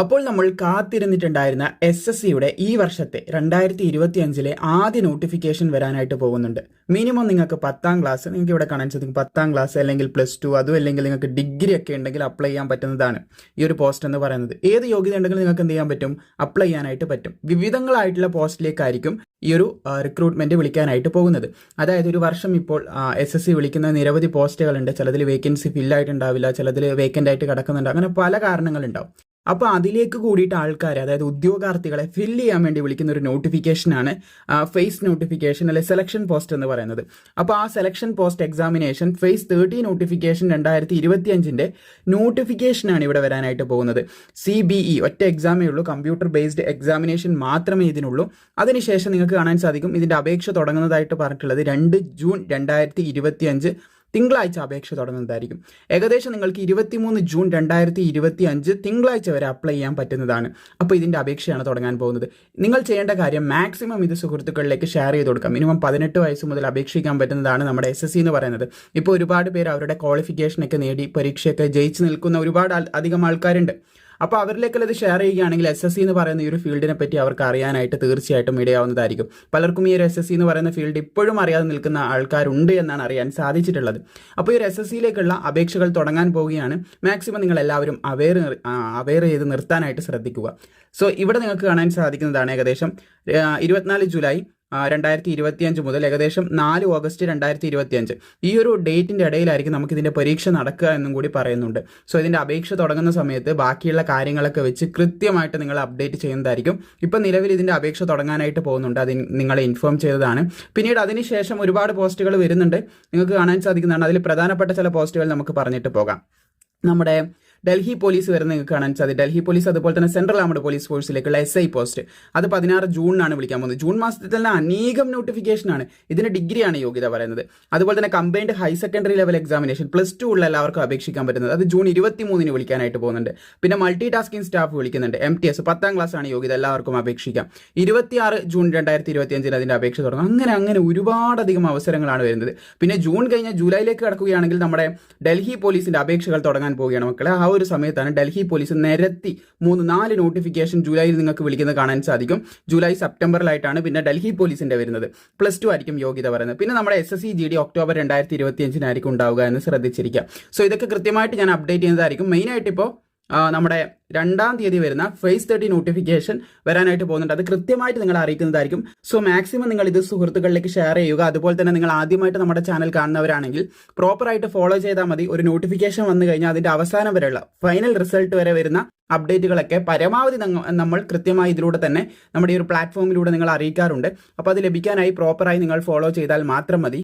അപ്പോൾ നമ്മൾ കാത്തിരുന്നിട്ടുണ്ടായിരുന്ന S S സിയുടെ ഈ വർഷത്തെ രണ്ടായിരത്തി ഇരുപത്തി അഞ്ചിലെ ആദ്യ നോട്ടിഫിക്കേഷൻ വരാനായിട്ട് പോകുന്നുണ്ട്. മിനിമം നിങ്ങൾക്ക് പത്താം ക്ലാസ് നിങ്ങൾക്ക് ഇവിടെ കാണാൻ സാധിക്കും പത്താം ക്ലാസ് അല്ലെങ്കിൽ പ്ലസ് ടു അതും അല്ലെങ്കിൽ നിങ്ങൾക്ക് ഡിഗ്രി ഒക്കെ ഉണ്ടെങ്കിൽ അപ്ലൈ ചെയ്യാൻ പറ്റുന്നതാണ് ഈ ഒരു പോസ്റ്റ് എന്ന് പറയുന്നത്. ഏത് യോഗ്യത ഉണ്ടെങ്കിലും നിങ്ങൾക്ക് എന്ത് ചെയ്യാൻ പറ്റും? അപ്ലൈ ചെയ്യാനായിട്ട് പറ്റും. വിവിധങ്ങളായിട്ടുള്ള പോസ്റ്റിലേക്കായിരിക്കും ഈ ഒരു റിക്രൂട്ട്മെന്റ് വിളിക്കാനായിട്ട് പോകുന്നത്. അതായത് ഒരു വർഷം ഇപ്പോൾ എസ് എസ് സി വിളിക്കുന്ന നിരവധി പോസ്റ്റുകളുണ്ട് ചിലതിൽ വേക്കൻസി ഫില്ലായിട്ടുണ്ടാവില്ല ചിലതിൽ വേക്കന്റ് ആയിട്ട് കിടക്കുന്നുണ്ട്. അങ്ങനെ പല കാരണങ്ങളുണ്ടാവും. അപ്പോൾ അതിലേക്ക് കൂടിയിട്ട് ആൾക്കാരെ അതായത് ഉദ്യോഗാർത്ഥികളെ ഫില്ല് ചെയ്യാൻ വേണ്ടി വിളിക്കുന്ന ഒരു നോട്ടിഫിക്കേഷനാണ് ഫേസ് നോട്ടിഫിക്കേഷൻ അല്ലെ സെലക്ഷൻ പോസ്റ്റ് എന്ന് പറയുന്നത്. അപ്പോൾ ആ selection post examination phase thirty notification രണ്ടായിരത്തി ഇരുപത്തി അഞ്ചിന്റെ നോട്ടിഫിക്കേഷനാണ് ഇവിടെ വരാനായിട്ട് പോകുന്നത്. സി ബി ഇ ഒറ്റ എക്സാമേ ഉള്ളൂ കമ്പ്യൂട്ടർ ബേസ്ഡ് എക്സാമിനേഷൻ മാത്രമേ ഇതിനുള്ളൂ. അതിനുശേഷം നിങ്ങൾക്ക് കാണാൻ സാധിക്കും ഇതിന്റെ അപേക്ഷ തുടങ്ങുന്നതായിട്ട് പറഞ്ഞിട്ടുള്ളത് രണ്ട് ജൂൺ രണ്ടായിരത്തി തിങ്കളാഴ്ച അപേക്ഷ തുടങ്ങുന്നതായിരിക്കും. ഏകദേശം നിങ്ങൾക്ക് ഇരുപത്തിമൂന്ന് ജൂൺ രണ്ടായിരത്തി ഇരുപത്തി അഞ്ച് തിങ്കളാഴ്ച വരെ അപ്ലൈ ചെയ്യാൻ പറ്റുന്നതാണ്. അപ്പോൾ ഇതിന്റെ അപേക്ഷയാണ് തുടങ്ങാൻ പോകുന്നത്. നിങ്ങൾ ചെയ്യേണ്ട കാര്യം മാക്സിമം ഇത് സുഹൃത്തുക്കളിലേക്ക് ഷെയർ ചെയ്ത് കൊടുക്കാം. മിനിമം പതിനെട്ട് വയസ്സ് മുതൽ അപേക്ഷിക്കാൻ പറ്റുന്നതാണ് നമ്മുടെ എസ് എസ് സി എന്ന് പറയുന്നത്. ഇപ്പോൾ ഒരുപാട് പേര് അവരുടെ ക്വാളിഫിക്കേഷനൊക്കെ നേടി പരീക്ഷയൊക്കെ ജയിച്ചു നിൽക്കുന്ന ഒരുപാട് അധികം ആൾക്കാരുണ്ട്. അപ്പോൾ അവരിലേക്കുള്ള ഇത് ഷെയർ ചെയ്യുകയാണെങ്കിൽ എസ് എസ് സി എന്ന് പറയുന്ന ഈ ഒരു ഫീൽഡിനെ പറ്റി അവർക്ക് അറിയാനായിട്ട് തീർച്ചയായിട്ടും ഇടയാവുന്നതായിരിക്കും. പലർക്കും ഈ ഒരു എസ് എസ് സി എന്ന് പറയുന്ന ഫീൽഡ് ഇപ്പോഴും അറിയാതെ നിൽക്കുന്ന ആൾക്കാരുണ്ട് എന്നാണ് അറിയാൻ സാധിച്ചിട്ടുള്ളത്. അപ്പോൾ ഈ ഒരു എസ് എസ് സിയിലേക്കുള്ള അപേക്ഷകൾ തുടങ്ങാൻ പോവുകയാണ്. മാക്സിമം നിങ്ങൾ എല്ലാവരും അവെയർ അവെയർ ചെയ്ത് നിർത്താനായിട്ട് ശ്രദ്ധിക്കുക. സോ ഇവിടെ നിങ്ങൾക്ക് കാണാൻ സാധിക്കുന്നതാണ് ഏകദേശം ഇരുപത്തിനാല് ജൂലൈ രണ്ടായിരത്തി ഇരുപത്തിയഞ്ച് മുതൽ ഏകദേശം നാല് ഓഗസ്റ്റ് രണ്ടായിരത്തി ഇരുപത്തിയഞ്ച് ഈ ഒരു ഡേറ്റിന്റെ ഇടയിലായിരിക്കും നമുക്ക് ഇതിന്റെ പരീക്ഷ നടക്കുക എന്നും കൂടി പറയുന്നുണ്ട്. സോ ഇതിന്റെ അപേക്ഷ തുടങ്ങുന്ന സമയത്ത് ബാക്കിയുള്ള കാര്യങ്ങളൊക്കെ വെച്ച് കൃത്യമായിട്ട് നിങ്ങൾ അപ്ഡേറ്റ് ചെയ്യുന്നതായിരിക്കും. ഇപ്പം നിലവിൽ ഇതിന്റെ അപേക്ഷ തുടങ്ങാനായിട്ട് പോകുന്നുണ്ട്. അത് നിങ്ങളെ ഇൻഫോം ചെയ്തതാണ്. പിന്നീട് അതിനുശേഷം ഒരുപാട് പോസ്റ്റുകൾ വരുന്നുണ്ട്. നിങ്ങൾക്ക് കാണാൻ സാധിക്കുന്നതാണ്. അതിൽ പ്രധാനപ്പെട്ട ചില പോസ്റ്റുകൾ നമുക്ക് പറഞ്ഞിട്ട് പോകാം. നമ്മുടെ ഡൽഹി പോലീസ് വരുന്ന നിങ്ങൾക്ക് കാണാൻ സാധിക്കും. ഡൽഹി പോലീസ് അതുപോലെ തന്നെ സെൻട്രൽ ആർമഡ് പോലീസ് ഫോഴ്സിലേക്കുള്ള എസ് ഐ പോസ്റ്റ്. അത് പതിനാറ് ജൂണിനാണ് വിളിക്കാൻ പോകുന്നത്. ജൂൺ മാസത്തിൽ തന്നെ അനേകം നോട്ടിഫിക്കേഷൻ ആണ്. ഇതിന് ഡിഗ്രിയാണ് യോഗ്യത പറയുന്നത്. അതുപോലെ തന്നെ combined higher secondary level examination plus two ഉള്ള എല്ലാവർക്കും അപേക്ഷിക്കാൻ പറ്റുന്നത്. അത് ജൂൺ ഇരുപത്തി മൂന്നിന് വിളിക്കാനായിട്ട് പോകുന്നുണ്ട്. പിന്നെ മൾട്ടി ടാസ്കിംഗ് സ്റ്റാഫ് വിളിക്കുന്നുണ്ട്. എം ടി എസ് പത്താം ക്ലാസ് ആണ് യോഗ്യത. എല്ലാവർക്കും അപേക്ഷിക്കാം. ഇരുപത്തിയാറ് ജൂൺ രണ്ടായിരത്തി ഇരുപത്തി അഞ്ചിന് അപേക്ഷ തുടങ്ങും. അങ്ങനെ അങ്ങനെ ഒരുപാടധികം അവസരങ്ങളാണ് വരുന്നത്. പിന്നെ ജൂൺ കഴിഞ്ഞ ജൂലൈയിലേക്ക് കടക്കുകയാണെങ്കിൽ നമ്മുടെ ഡൽഹി പോലീസിന്റെ അപേക്ഷകൾ തുടങ്ങാൻ പോവുകയാണ് മക്കളെ. ആ ഒരു സമയത്താണ് ഡൽഹി പോലീസ് നിരത്തി മൂന്ന് നാല് നോട്ടിഫിക്കേഷൻ ജൂലൈയിൽ നിങ്ങൾക്ക് വിളിക്കുന്നത് കാണാൻ സാധിക്കും. ജൂലൈ സെപ്റ്റംബറിലായിട്ടാണ് പിന്നെ ഡൽഹി പോലീസിന്റെ വരുന്നത്. പ്ലസ് ടു ആയിരിക്കും യോഗ്യത പറയുന്നത്. പിന്നെ നമ്മുടെ S S C G D October രണ്ടായിരത്തി ഇരുപത്തിയഞ്ചിനായിരിക്കും ഉണ്ടാവുക എന്ന് ശ്രദ്ധിച്ചിരിക്കുക. സോ ഇതൊക്കെ കൃത്യമായിട്ട് ഞാൻ അപ്ഡേറ്റ് ചെയ്യുന്നതായിരിക്കും. മെയിനായിട്ട് ഇപ്പോൾ നമ്മുടെ രണ്ടാം തീയതി വരുന്ന ഫേസ് തേർട്ടി നോട്ടിഫിക്കേഷൻ വരാനായിട്ട് പോകുന്നുണ്ട്. അത് കൃത്യമായിട്ട് നിങ്ങൾ അറിയിക്കുന്നതായിരിക്കും. സോ മാക്സിമം നിങ്ങൾ ഇത് സുഹൃത്തുക്കളിലേക്ക് ഷെയർ ചെയ്യുക. അതുപോലെ തന്നെ നിങ്ങൾ ആദ്യമായിട്ട് നമ്മുടെ ചാനൽ കാണുന്നവരാണെങ്കിൽ പ്രോപ്പറായിട്ട് ഫോളോ ചെയ്താൽ മതി. ഒരു നോട്ടിഫിക്കേഷൻ വന്നു കഴിഞ്ഞാൽ അതിന്റെ അവസാനം വരെയുള്ള ഫൈനൽ റിസൾട്ട് വരെ വരുന്ന അപ്ഡേറ്റുകളൊക്കെ പരമാവധി നമ്മൾ കൃത്യമായി ഇതിലൂടെ തന്നെ നമ്മുടെ ഈ ഒരു പ്ലാറ്റ്ഫോമിലൂടെ നിങ്ങൾ അറിയിക്കാറുണ്ട്. അപ്പോൾ അത് ലഭിക്കാനായി പ്രോപ്പറായി നിങ്ങൾ ഫോളോ ചെയ്താൽ മാത്രം മതി.